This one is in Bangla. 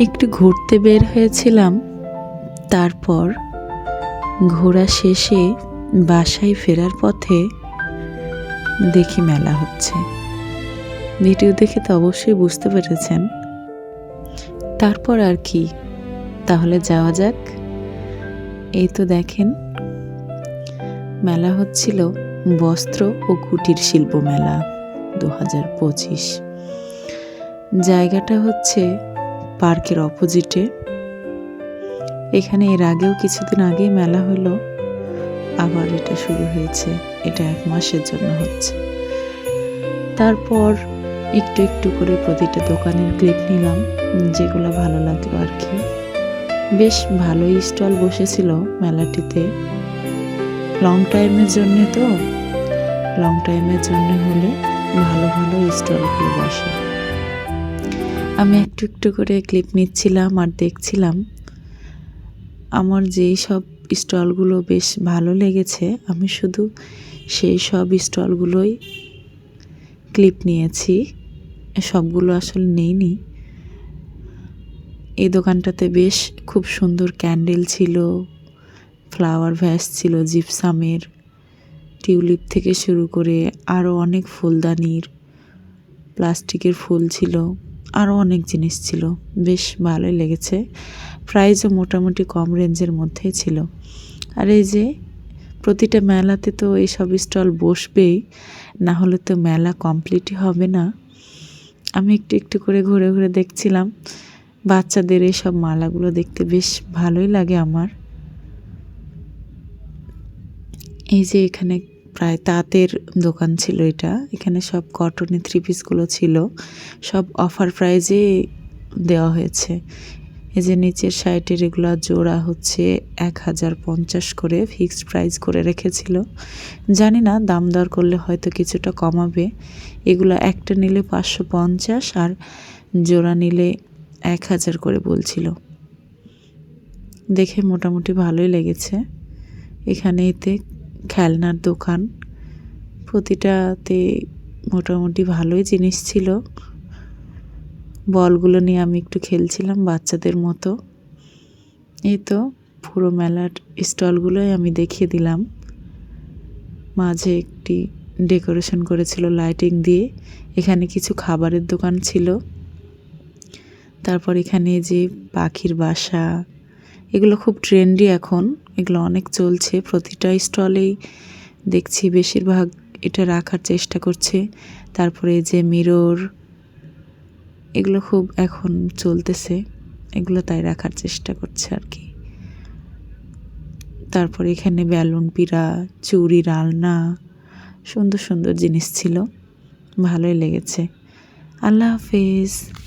একটু ঘুরতে বের হয়েছিলাম। তারপর ঘোরা শেষে বাসায় ফেরার পথে দেখি মেলা হচ্ছে। ভিডিও দেখে তো অবশ্যই বুঝতে পেরেছেন। তারপর আর কি? তাহলে যাওয়া যাক। এই তো দেখেন, মেলা হচ্ছিল বস্ত্র ও কুটির শিল্প মেলা দু হাজার পঁচিশ। জায়গাটা হচ্ছে পার্কের অপোজিটে। এখানে এর আগেও কিছুদিন আগেই মেলা হলো। আবার এটা শুরু হয়েছে। এটা এক মাসের জন্য হচ্ছে। তারপর একটু একটু করে প্রতিটা দোকানের ক্লিপ নিলাম, যেগুলো ভালো লাগল আর কি। বেশ ভালোই স্টল বসেছিল মেলাটিতে। লং টাইমের জন্যে তো। লং টাইমের জন্য হলে ভালো ভালো স্টলগুলো বসে। আমি একটু একটু করে ক্লিপ নিচ্ছিলাম আর দেখছিলাম। আমার যেই সব স্টলগুলো বেশ ভালো লেগেছে, আমি শুধু সেই সব স্টলগুলোই ক্লিপ নিয়েছি। সবগুলো আসলে নেইনি। এই দোকানটাতে বেশ খুব সুন্দর ক্যান্ডেল ছিল ফ্লাওয়ার ভ্যাস ছিল জিপসামের টিউলিপ থেকে শুরু করে আরও অনেক ফুলদানির প্লাস্টিকের ফুল ছিল। আরও অনেক জিনিস ছিল। বেশ ভালোই লেগেছে। প্রাইসও মোটামুটি কম রেঞ্জের মধ্যেই ছিল। আর এই যে প্রতিটা মেলাতে তো এইসব স্টল বসবেই, না হলে তো মেলা কমপ্লিটই হবে না। আমি একটু একটু করে ঘুরে ঘুরে দেখছিলাম। বাচ্চাদের এইসব মালাগুলো দেখতে বেশ ভালোই লাগে আমার। এই যে এখানে প্রায় তাঁতের দোকান ছিল এটা। এখানে সব কটনের থ্রি পিসগুলো ছিল। সব অফার প্রাইজে দেওয়া হয়েছে। এই যে নিচের সাইডের এগুলো জোড়া হচ্ছে এক হাজার পঞ্চাশ করে ফিক্সড প্রাইস করে রেখেছিল। জানি না, দাম দর করলে হয়তো কিছুটা কমাবে। এগুলো একটা নিলে পাঁচশো পঞ্চাশ আর জোড়া নিলে এক হাজার করে বলছিল। দেখে মোটামুটি ভালোই লেগেছে। এখানে এতে খেলনার দোকান। প্রতিটাতে মোটামুটি ভালোই জিনিস ছিল। বলগুলো নিয়ে আমি একটু খেলছিলাম বাচ্চাদের মতো। এই তো পুরো মেলার স্টলগুলোই আমি দেখিয়ে দিলাম। মাঝে একটি ডেকোরেশন করেছিল লাইটিং দিয়ে। এখানে কিছু খাবারের দোকান ছিল। তারপর এখানে যে পাখির বাসা এগুলো খুব ট্রেন্ডি এখন, এগুলো অনেক চলছে, প্রতিটা স্টলেই দেখছি বেশিরভাগ এটা রাখার চেষ্টা করছে। তারপরে যে মিরর এগুলো খুব এখন চলতেছে, এগুলো তাই রাখার চেষ্টা করছে আর কি। তারপরে এখানে বেলুন, পিড়া চুড়ির আলনা সুন্দর সুন্দর জিনিস ছিল, ভালোই লেগেছে। আল্লাহ হাফিজ।